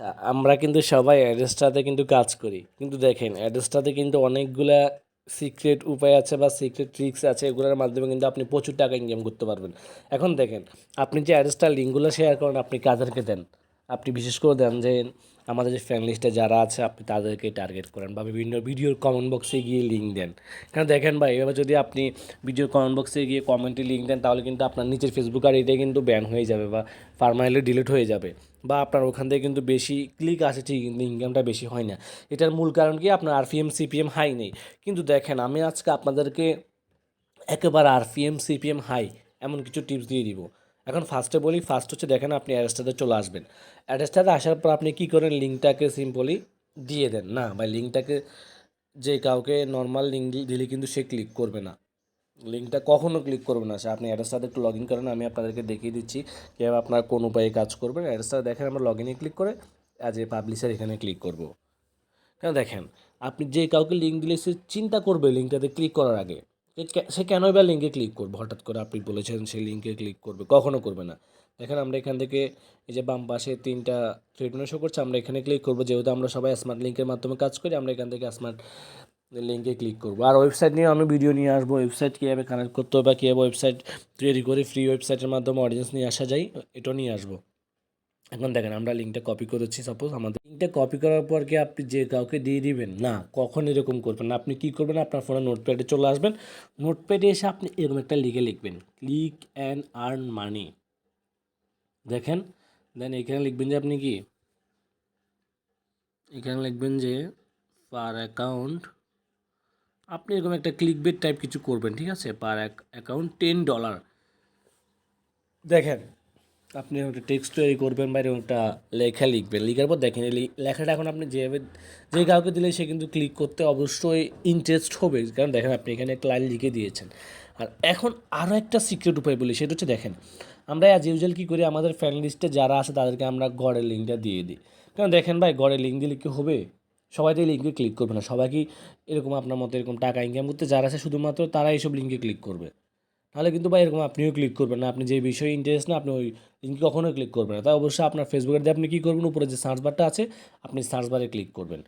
আচ্ছা আমরা কিন্তু সবাই অ্যাড্রেসটাতে কিন্তু কাজ করি। কিন্তু দেখেন, অ্যাড্রেসটাতে কিন্তু অনেকগুলা সিক্রেট উপায় আছে বা সিক্রেট ট্রিক্স আছে, এগুলোর মাধ্যমে কিন্তু আপনি প্রচুর টাকা ইনকাম করতে পারবেন। এখন দেখেন, আপনি যে অ্যাড্রেসটা লিঙ্কগুলো শেয়ার করেন, আপনি কাদেরকে দেন? আপনি বিশেষ করে দেন যে আমাদের যে ফ্যান লিস্টে যারা আছে, আপনি তাদেরকে টার্গেট করেন বা বিভিন্ন ভিডিওর কমেন্ট বক্সে গিয়ে লিঙ্ক দেন। কারণ দেখেন ভাই এভাবে যদি আপনি ভিডিওর কমেন্ট বক্সে গিয়ে কমেন্টে লিঙ্ক দেন, তাহলে কিন্তু আপনার নিচের ফেসবুক আর এটা কিন্তু ব্যান হয়ে যাবে বা পারমানেন্টলি ডিলিট হয়ে যাবে বা আপনার ওখান থেকে কিন্তু বেশি ক্লিক আসে ঠিক কিন্তু ইনকামটা বেশি হয় না। এটার মূল কারণ কি? আপনার আরপিএম সিপিএম হাই নেই। কিন্তু দেখেন, আমি আজকে আপনাদেরকে একেবারে আরপিএম সিপিএম হাই এমন কিছু টিপস দিয়ে দিব। এখন ফার্স্টে বলি ফার্স্ট হচ্ছে দেখেন আপনি অ্যাড্রেসটাতে চলে আসবেন। অ্যাড্রেসটাতে আসার পর আপনি কী করেন লিঙ্কটাকে সিম্পলি দিয়ে দেন। না বা লিঙ্কটাকে যে কাউকে নর্মাল লিঙ্ক দিলে কিন্তু সে ক্লিক করবে না। লিঙ্কটা কখনও ক্লিক করবে না। সে, আপনি অ্যাড্রেসটাতে একটু লগ ইন করেন, আমি আপনাদেরকে দেখিয়ে দিচ্ছি কীভাবে আপনার কোন উপায়ে কাজ করবেন। অ্যাড্রেসটা দেখেন আমরা লগ ইনে ক্লিক করে অ্যাজ এ পাবলিশার এখানে ক্লিক করব। কেন দেখেন, আপনি যে কাউকে লিঙ্ক দিলে সে চিন্তা করবে লিঙ্কটাতে ক্লিক করার আগে। সে কে- সে কেনই বা লিঙ্কে ক্লিক করবে? হঠাৎ করে আপনি বলেছেন সে লিঙ্কে ক্লিক করবে কখনও করবে না। দেখেন আমরা এখান থেকে এই যে বাম পাশে তিনটা ট্রিটমেন্ট শো করছে, আমরা এখানে ক্লিক করব। যেহেতু আমরা সবাই স্মার্ট লিঙ্কের মাধ্যমে কাজ করি, আমরা এখান থেকে স্মার্ট লিঙ্কে ক্লিক করব। আর ওয়েবসাইট নিয়ে আমি ভিডিও নিয়ে আসব। ওয়েবসাইট কীভাবে কানেক্ট করতে হবে বা কীভাবে ওয়েবসাইট তৈরি করে ফ্রি ওয়েবসাইটের মাধ্যমে অডিয়েন্স নিয়ে আসা যায়, এটাও নিয়ে আসব। এখন দেখেন, আমরা লিঙ্কটা কপি করেছি সাপোজ আমাদের লিঙ্কটা কপি করার পর কি আপনি যে কাউকে দিয়ে দিবেন, না, কখন এরকম করবেন? না, আপনি কী করবেন? আপনার ফোনে নোটপ্যাডে চলে আসবেন। নোটপ্যাডে এসে আপনি এরকম একটা লিখে লিখবেন ক্লিক অ্যান্ড আর্ন মানি দেখেন দেন এখানে লিখবেন যে আপনি কি? এখানে লিখবেন যে পার অ্যাকাউন্ট আপনি এরকম একটা ক্লিক বেট টাইপ কিছু করবেন, ঠিক আছে? পার অ্যাকাউন্ট টেন ডলার দেখেন আপনি একটা টেক্সট তৈরি করবেন বা এরকম একটা লেখা লিখবেন। লিখার পর দেখেন লেখাটা এখন আপনি যেভাবে, যে কাউকে দিলে সে কিন্তু ক্লিক করতে অবশ্যই ইন্টারেস্ট হবে। কারণ দেখেন, আপনি এখানে একটা লাইন লিখে দিয়েছেন। আর এখন আরও একটা সিক্রেট উপায় বলি, সেটা হচ্ছে দেখেন, আমরা অ্যাজ ইউজুয়াল কী করি, আমাদের ফ্যান লিস্টে যারা আছে, তাদেরকে আমরা গড়ের লিঙ্কটা দিয়ে দিই। কারণ দেখেন ভাই গড়ের লিঙ্ক দিলে কি হবে? সবাই তো এই লিঙ্কে ক্লিক করবে না। সবাই কি এরকম আপনার মতো এরকম টাকা ইনকাম করতে, যারা আছে, শুধুমাত্র তারা এইসব লিঙ্কে ক্লিক করবে। তাহলে কিন্তু ভাই এরকম আপনিও ক্লিক করবেন না। আপনি যে বিষয়ে ইন্টারেস্ট না, আপনি ওই লিঙ্কে কখনোই ক্লিক করবেন না। তাই অবশ্যই আপনার ফেসবুকের দিয়ে আপনি কী করবেন? উপরে যে সার্চ বারটা আছে, আপনি সার্চ বারে ক্লিক করবেন।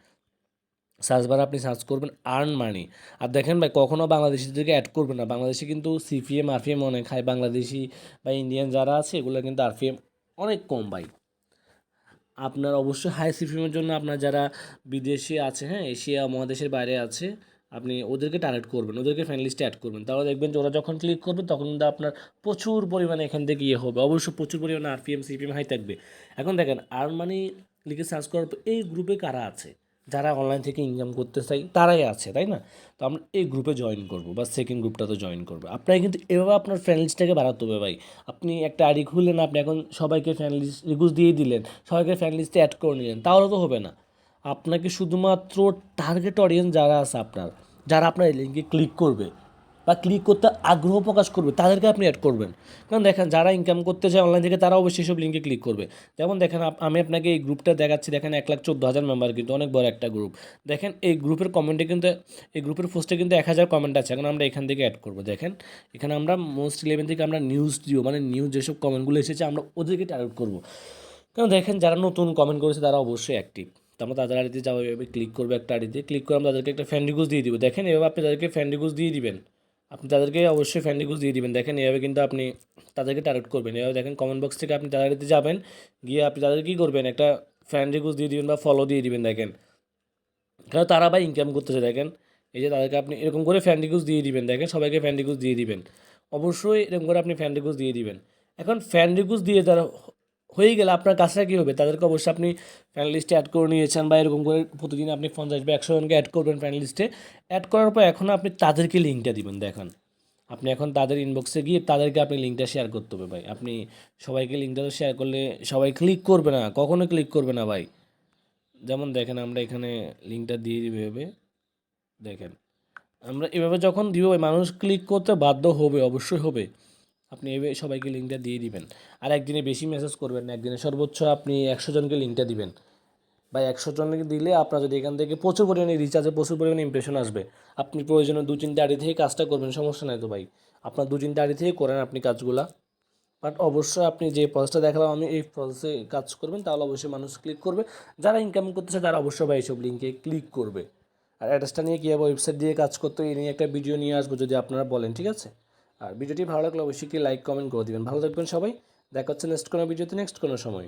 সার্চ বারে আপনি সার্চ করবেন আর্ন মানি আর দেখেন ভাই কখনও বাংলাদেশিদেরকে অ্যাড করবেন না। বাংলাদেশে কিন্তু সিপিএম আরপিএম অনেক হাই। বাংলাদেশি বা ইন্ডিয়ান যারা আছে, এগুলো কিন্তু আরপিএম অনেক কম ভাই। আপনার অবশ্যই হাই সিপিএমের জন্য আপনার যারা বিদেশে আছে হ্যাঁ এশিয়া মহাদেশের বাইরে আছে আপনি ওদেরকে টার্গেট করবেন, ওদেরকে ফ্রেন্ড লিস্টে অ্যাড করবেন। তাহলে দেখবেন যে ওরা যখন ক্লিক করবে, তখন কিন্তু আপনার প্রচুর পরিমাণে এখান থেকে ইয়ে হবে। অবশ্যই প্রচুর পরিমাণে আরপিএম সিপিএম হাই থাকবে। এখন দেখেন আর মানি লিখে সার্চ করার পর এই গ্রুপে কারা আছে? যারা অনলাইন থেকে ইনকাম করতে চাই তারাই আছে, তাই না? তো আমরা এই গ্রুপে জয়েন করব বা সেকেন্ড গ্রুপটাতে জয়েন করব। আপনাকে কিন্তু এভাবে আপনার ফ্রেন্ড লিস্টটাকে বাড়াতে হবে ভাই। আপনি একটা আইডি খুললেন, আপনি এখন সবাইকে ফ্রেন্ড লিস্ট রিকুয়েস্ট দিয়ে দিলেন, সবাইকে ফ্রেন্ড লিস্টে অ্যাড করে নিলেন, তাহলে তো হবে না। আপনাকে শুধুমাত্র টার্গেট অডিয়েন্স যারা আছে আপনার, যারা আপনার এই লিঙ্কে ক্লিক করবে বা ক্লিক করতে আগ্রহ প্রকাশ করবে, তাদেরকে আপনি অ্যাড করবেন। কারণ দেখেন, যারা ইনকাম করতে চায় অনলাইন থেকে, তারা অবশ্যই সব লিঙ্কে ক্লিক করবে। যেমন দেখেন আমি আপনাকে এই গ্রুপটা দেখাচ্ছি, দেখেন এক লাখ চোদ্দ হাজার মেম্বার কিন্তু অনেক বড় একটা গ্রুপ দেখেন, এই গ্রুপের কমেন্টে কিন্তু, এই গ্রুপের পোস্টে কিন্তু এক হাজার কমেন্ট আছে, এখন আমরা এখান থেকে অ্যাড করব। দেখেন, এখানে আমরা মোস্ট ইলেভেন থেকে আমরা নিউজ দিও মানে নিউজ যেসব কমেন্টগুলো এসেছে, আমরা ওদেরকে টার্গেট করব। কারণ দেখেন, যারা নতুন কমেন্ট করেছে, তারা অবশ্যই অ্যাক্টিভ আমরা তাদের আড়িতে যাব, এভাবে ক্লিক করব একটা আড়িতে। ক্লিক করে আমরা তাদেরকে একটা ফ্যান রিকুয়েস্ট দিয়ে দিব। দেখেন এভাবে আপনি তাদেরকে ফ্যান রিকুয়েস্ট দিয়ে দিবেন। আপনি তাদেরকে অবশ্যই ফ্যান রিকুয়েস্ট দিয়ে দিবেন। দেখেন এভাবে কিন্তু আপনি তাদেরকে টার্গেট করবেন। এভাবে দেখেন কমেন্ট বক্স থেকে আপনি তাদের আড়িতে যাবেন। গিয়ে আপনি তাদের কী করবেন? একটা ফ্যান রিকুয়েস্ট দিয়ে দিবেন বা ফলো দিয়ে দিবেন দেখেন। কারণ তারা ভাই ইনকাম করতেছে দেখেন। এই যে তাদেরকে আপনি এরকম করে ফ্যান রিকুয়েস্ট দিয়ে দিবেন। দেখেন সবাইকে ফ্যান রিকুয়েস্ট দিয়ে দিবেন। অবশ্যই এরকম করে আপনি ফ্যান রিকুয়েস্ট দিয়ে দিবেন। এখন ফ্যান রিকুয়েস্ট দিয়ে তারা হয়ে গেলে আপনার কাজটা কী হবে? তাদেরকে অবশ্যই আপনি ফ্যান লিস্টে অ্যাড করে নিয়েছেন বা এরকম করে প্রতিদিন আপনি পঞ্চাশ বা একশো জনকে অ্যাড করবেন ফ্যান লিস্টে অ্যাড করার পর এখন আপনি তাদেরকে লিঙ্কটা দিবেন, দেখেন। আপনি এখন তাদের ইনবক্সে গিয়ে তাদেরকে আপনি লিঙ্কটা শেয়ার করতে হবে ভাই। আপনি সবাইকে লিঙ্কটা তো শেয়ার করলে সবাই ক্লিক করবে না। কখনো ক্লিক করবে না ভাই। যেমন দেখেন আমরা এখানে লিঙ্কটা দিয়ে দিবে দেখেন। আমরা এভাবে যখন দিব মানুষ ক্লিক করতে বাধ্য হবে, অবশ্যই হবে। আপনি এভাবে সবাইকে লিঙ্কটা দিয়ে দিবেন। আর একদিনে বেশি মেসেজ করবেন না, একদিনে সর্বোচ্চ আপনি একশো জনকে লিঙ্কটা দিবেন। বা একশো জনকে দিলে আপনার যদি এখান থেকে প্রচুর পরিমাণে রিচার্জে প্রচুর পরিমাণে ইমপ্রেশন আসবে। আপনি প্রয়োজনে দু তিনটে আড়ি থেকে কাজটা করবেন, সমস্যা নাই তো ভাই। আপনার দু তিনটে আড়ি থেকে করেন আপনি কাজগুলা। বাট অবশ্যই আপনি যে প্রসেসটা দেখালাম, আমি এই প্রসেসে কাজ করবেন, তাহলে অবশ্যই মানুষ ক্লিক করবে। যারা ইনকাম করতেছে, তারা অবশ্যই বা এইসব লিঙ্কে ক্লিক করবে। আর অ্যাড্রেসটা নিয়ে কীভাবে ওয়েবসাইট দিয়ে কাজ করতে এই নিয়ে একটা ভিডিও নিয়ে আসব, যদি আপনারা বলেন, ঠিক আছে? আর ভিডিওটি ভালো লাগলে অবশ্যই একটি লাইক, কমেন্ট করে দেবেন। ভালো থাকবেন সবাই। দেখা হচ্ছে নেক্সট কোনো ভিডিওতে নেক্সট কোনো সময়।